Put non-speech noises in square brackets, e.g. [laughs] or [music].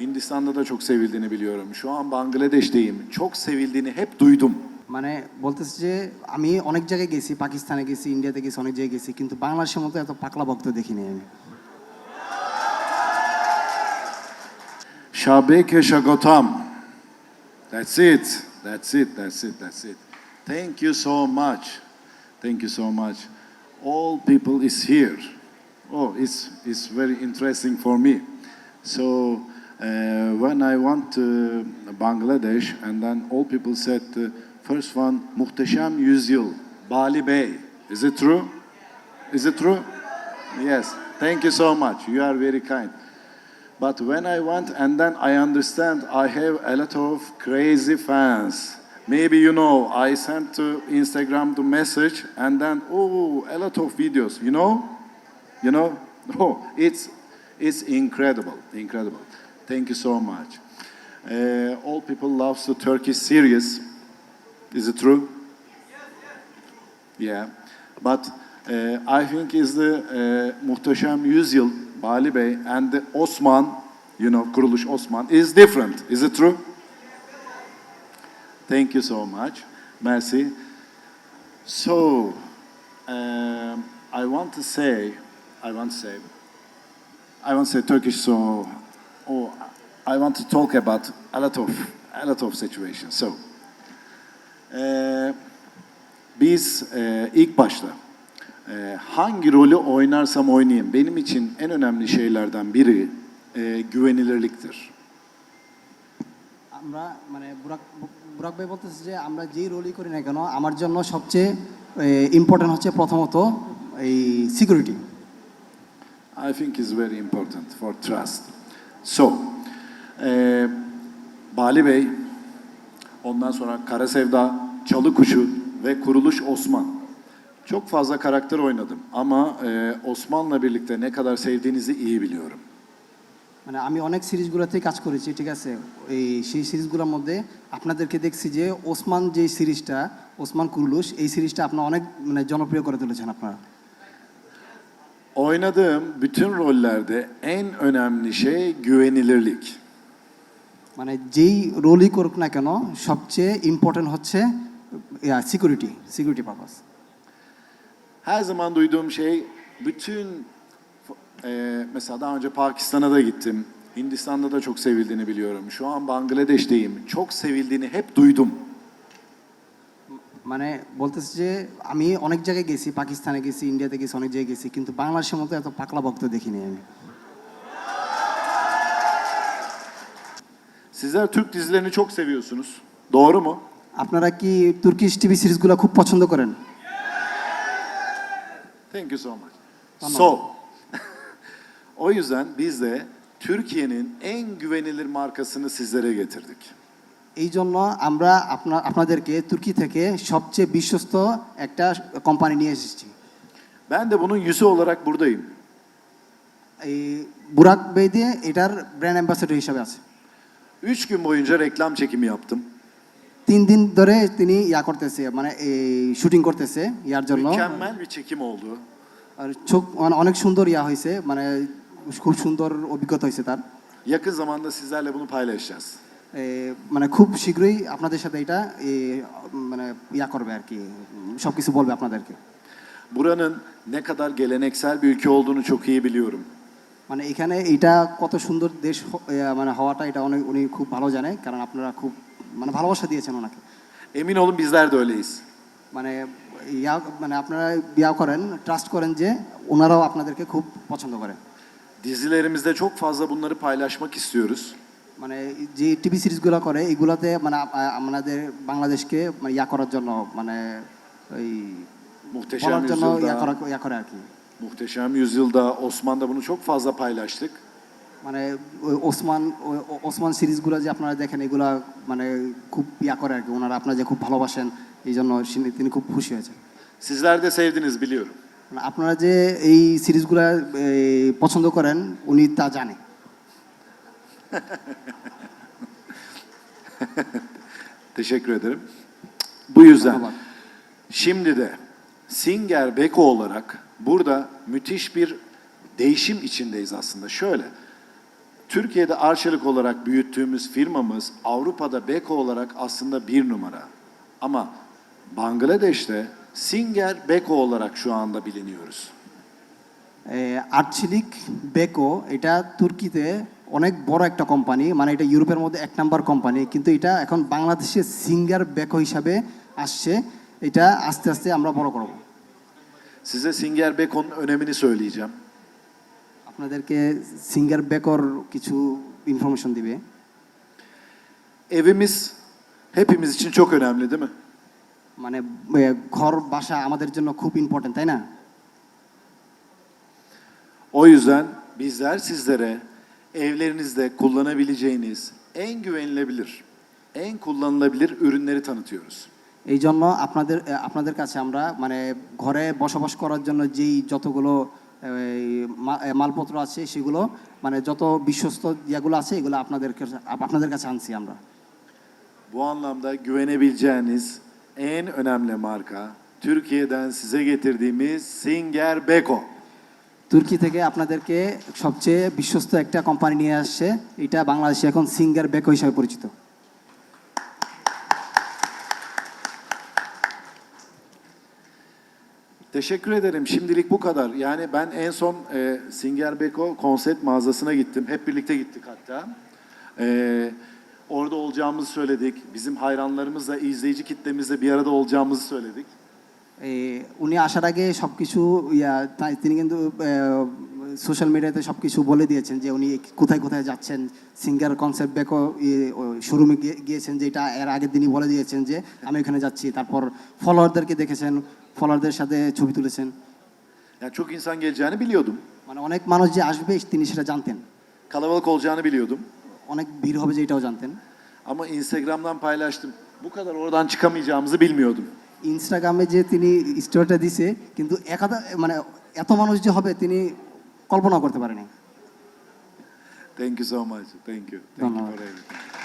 Hindistan'da da çok sevildiğini biliyorum. Şu an Bangladeş'teyim. Çok sevildiğini hep duydum. মানে বলতেছে যে আমি অনেক জায়গায় গেছি পাকিস্তানে গেছি ইন্ডিয়াতে গেছি অনেক জায়গায় গেছি কিন্তু বাংলাদেশের মতো এত পাকলা ভক্ত দেখিনি আমি Shabeke Shagotam. That's it. That's it. That's it. That's it. Thank you so much. Thank you so much. All people is here. Oh, it's, it's very interesting for me. So uh, when I went to Bangladesh and then all people said uh, first one Muhteşem Yüzyıl, Bali Bey. Is it true? Is it true? Yes. Thank you so much. You are very kind. But when I went and then I understand I have a lot of crazy fans. Maybe you know I sent to Instagram the message and then oh a lot of videos, you know? You know? [laughs] Oh, it's it's incredible, incredible. Thank you so much. Uh, all people love the Turkish series. Is it true? Yeah. But uh, I think is the uh, Muhteşem Yüzyıl Bali Bey and the Osman, you know, Kuruluş Osman is different. Is it true? Thank you so much. Merci. So, um, I want to say, I want to say, I want to say Turkish. So, oh, I want to talk about a lot of a lot of situations. So, uh, biz e, ilk başta e, hangi rolü oynarsam oynayayım benim için en önemli şeylerden biri e, güvenilirliktir. আমরা মানে বুরাক বুরাক ভাই বলতেছে যে আমরা যেই রোলই করি না কেন আমার জন্য সবচেয়ে ইম্পর্টেন্ট হচ্ছে প্রথমত এই security I think is very important for trust. So, e, Bali Bey, ondan sonra Kara Sevda, Çalı Kuşu ve Kuruluş Osman. Çok fazla karakter oynadım ama e, Osman'la birlikte ne kadar sevdiğinizi iyi biliyorum. মানে আমি অনেক সিরিজগুলোতেই কাজ করেছি ঠিক আছে এই সেই সিরিজগুলোর মধ্যে আপনাদেরকে দেখছি যে ওসমান যে সিরিজটা ওসমান কুরুলুস এই সিরিজটা আপনার অনেক মানে জনপ্রিয় করে তুলেছেন আপনারা Oynadığım bütün rollerde en önemli şey güvenilirlik. মানে যেই রোলই করুক না কেন সবচেয়ে ইম্পর্টেন্ট হচ্ছে security security purpose Her zaman duyduğum şey bütün e, mesela daha önce Pakistan'a da gittim. Hindistan'da da çok sevildiğini biliyorum. Şu an Bangladeş'teyim. Çok sevildiğini hep duydum. মানে বলতেছে যে আমি অনেক জায়গায় গেছি পাকিস্তানে গেছি ইন্ডিয়াতে গেছি অনেক জায়গায় গেছি কিন্তু বাংলাদেশের মতো এত পাকলা ভক্ত দেখিনি আমি Sizler Türk dizilerini çok seviyorsunuz. Doğru mu? আপনারা কি তুর্কিশ টিভি সিরিজগুলো খুব পছন্দ করেন Thank you so much. Tamam. So, [laughs] o yüzden biz de Türkiye'nin en güvenilir markasını sizlere getirdik. এই জন্য আমরা আপনার আপনাদেরকে তুর্কি থেকে সবচেয়ে বিশ্বস্ত একটা কোম্পানি নিয়ে এসেছি Ben de bunun yüzü olarak buradayım. এই বুরাক বেদে এটার ব্র্যান্ড অ্যাম্বাসেডর হিসাবে আছে Üç gün boyunca reklam çekimi yaptım. তিন দিন ধরে তিনি ইয়া করতেছে মানে এই শুটিং করতেছে ইয়ার জন্য Mükemmel bir çekim oldu. আর চোখ মানে অনেক সুন্দর ইয়া হয়েছে মানে খুব সুন্দর অভিজ্ঞতা হয়েছে তার Yakın zamanda sizlerle bunu paylaşacağız. মানে খুব শীঘ্রই আপনাদের সাথে এটা মানে ইয়া করবে আর কি সব কিছু বলবে আপনাদেরকে Buranın ne kadar geleneksel bir ülke olduğunu çok iyi biliyorum. মানে এখানে এটা কত সুন্দর দেশ মানে হওয়াটা এটা অনেক উনি খুব ভালো জানে কারণ আপনারা খুব মানে ভালোবাসা দিয়েছেন ওনাকে Emin olun bizler de öyleyiz. মানে ইয়া মানে আপনারা ইয়া করেন ট্রাস্ট করেন যে ওনারাও আপনাদেরকে খুব পছন্দ করে Dizilerimizde çok fazla bunları paylaşmak istiyoruz. মানে যে টিভি সিরিজগুলো করে এগুলোতে মানে আমাদের বাংলাদেশকে মানে ইয়া করার জন্য মানে ওই বলার জন্য ইয়া করা ইয়া করে আর কি Muhteşem Yüzyıl'da Osman'da bunu çok fazla paylaştık. মানে ওসমান ওসমান সিরিজগুলো যে আপনারা দেখেন এগুলা মানে খুব ইয়া করে আর কি ওনারা আপনারা যে খুব ভালোবাসেন এই জন্য তিনি- খুব খুশি হয়েছেন Sizler de sevdiniz biliyorum. মানে আপনারা যে এই সিরিজগুলো পছন্দ করেন উনি তা জানে [laughs] Teşekkür ederim. Bu yüzden Tamam. şimdi de Singer Beko olarak burada müthiş bir değişim içindeyiz aslında. Şöyle, Türkiye'de Arçelik olarak büyüttüğümüz firmamız Avrupa'da Beko olarak aslında bir numara. Ama Bangladeş'te Singer Beko olarak şu anda biliniyoruz. আর্চিলিক বেকো এটা তুর্কিতে অনেক বড় একটা কোম্পানি মানে এটা ইউরোপের মধ্যে এক নাম্বার কোম্পানি কিন্তু এটা এখন বাংলাদেশে সিঙ্গার বেকো হিসাবে আসছে এটা আস্তে আস্তে আমরা বড় করব Size Singer Beko'nun önemini söyleyeceğim. আপনাদেরকে সিঙ্গার বেকর কিছু ইনফরমেশন দিবে Evimiz hepimiz için çok önemli değil mi? মানে এ, ঘর বাসা আমাদের জন্য খুব ইম্পর্টেন্ট তাই না O yüzden bizler sizlere evlerinizde kullanabileceğiniz en güvenilebilir, en kullanılabilir ürünleri tanıtıyoruz. এই জন্য আপনাদের এ, আপনাদের কাছে আমরা মানে ঘরে বসবাস করার জন্য যেই যতগুলো এই, মা- এ, মালপত্র আছে সেগুলো মানে যত বিশ্বস্ত ইয়েগুলো আছে এগুলো আপনাদের কাছে- আপনাদের কাছে আনছি আমরা Bu anlamda güvenebileceğiniz en önemli marka Türkiye'den size getirdiğimiz Singer Beko. তুর্কি থেকে আপনাদেরকে সবচেয়ে বিশ্বস্ত একটা কোম্পানি নিয়ে আসছে এটা বাংলাদেশে এখন সিঙ্গার বেকো হিসাবে পরিচিত Teşekkür ederim. Şimdilik bu kadar. Yani ben en son e, Singer Beko konsept mağazasına gittim. Hep birlikte gittik hatta. E, orada olacağımızı söyledik. Bizim hayranlarımızla, izleyici kitlemizle bir arada olacağımızı söyledik. এই, উনি আসার আগে সব কিছু ইয়া তিনি কিন্তু সোশ্যাল মিডিয়াতে সব কিছু বলে দিয়েছেন যে উনি কোথায় কোথায় যাচ্ছেন সিঙ্গার কনসেপ্ট বেকো শোরুমে গিয়েছেন যেটা এর আগের দিনই বলে দিয়েছেন যে আমি এখানে যাচ্ছি তারপর ফলোয়ারদেরকে দেখেছেন ফলোয়ারদের সাথে ছবি তুলেছেন Yani çok insan geleceğini biliyordum. মানে অনেক মানুষ যে আসবে তিনি সেটা জানতেন Kalabalık olacağını biliyordum. অনেক ভিড় হবে যে এটাও জানতেন Ama Instagram'dan paylaştım. Bu kadar oradan çıkamayacağımızı bilmiyordum. ইনস্টাগ্রামে যে তিনি স্টোরিটা দিছে কিন্তু একাদা মানে এত মানুষ যে হবে তিনি কল্পনা করতে পারেনি। Thank you so much thank you thank you